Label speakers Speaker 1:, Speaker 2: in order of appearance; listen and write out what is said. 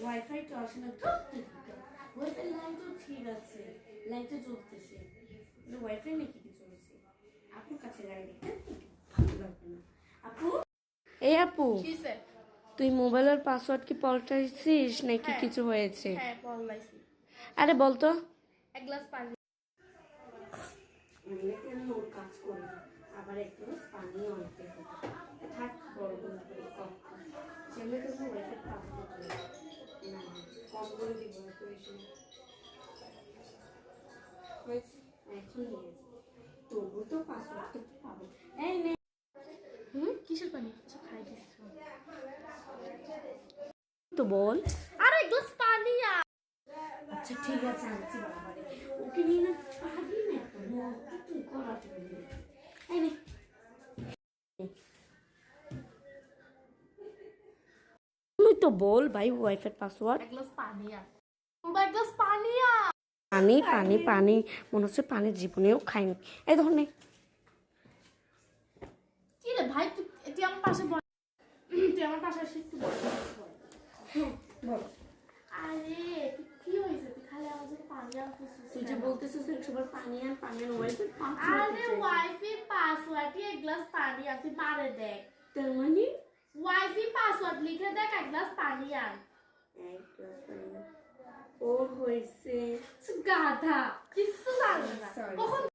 Speaker 1: Wifi তো আসে না ধরতে ওয়াইফাই লাইন তো ঠিক আছে লাইনটা জ্বলতেছে। কিন্তু ওয়াইফাই নাকি কি চলছে আপুর কাছে লাইন না। আপু? এই আপু তুই মোবাইলের পাসওয়ার্ড কি পাল্টাইছিস নাকি
Speaker 2: হ্যাঁ।
Speaker 1: কিছু হয়েছে?
Speaker 2: হ্যাঁ
Speaker 1: আরে বলতো
Speaker 2: এক গ্লাস পানি।
Speaker 1: কাজ আবার এক গ্লাস পানি আনতে হবে থাক বড় বড় করে কম কম সেগুলো তো ওয়েফার পাসওয়ার্ড করে না কম করে দিব এত বেশি এখন নিয়ে তবু তো পাসওয়ার্ড তো পাবো। এই নে।
Speaker 2: হুম কিসের পানি? কিছু খাই দিচ্ছ
Speaker 1: তো বল।
Speaker 2: আরে এক গ্লাস পানি
Speaker 1: আচ্ছা ঠিক আছে আনছি ওকে নিয়ে না। তো বল ভাই ওয়াইফাই পাসওয়ার্ড
Speaker 2: এক গ্লাস পানি আর তোমরা গ্লাস পানি আর
Speaker 1: পানি পানি পানি। মনে হচ্ছে পানি জীবনেও খাইনি। এই ধর নে।
Speaker 2: কি রে ভাই তুই আমার পাশে বল তুই আমার পাশে এসে একটু বল
Speaker 1: বল
Speaker 2: আরে তুই কি হয়েছে? তুই খালি আমার পানি আনতেছিস
Speaker 1: তুই যে বলতেছিস একশোবার পানি আন পানি আন ওয়াইফাই
Speaker 2: আরে
Speaker 1: পাসওয়ার্ড
Speaker 2: ওয়াইফাই এক গ্লাস পানি আর তুই মারে দেখ।
Speaker 1: তার মানে
Speaker 2: ওয়াইফাই পাসওয়ার্ড লিখে দেখ এক গ্লাস পানি আর
Speaker 1: এক গ্লাস পানি আন। ও হয়েছে
Speaker 2: গাধা জানে না. কখন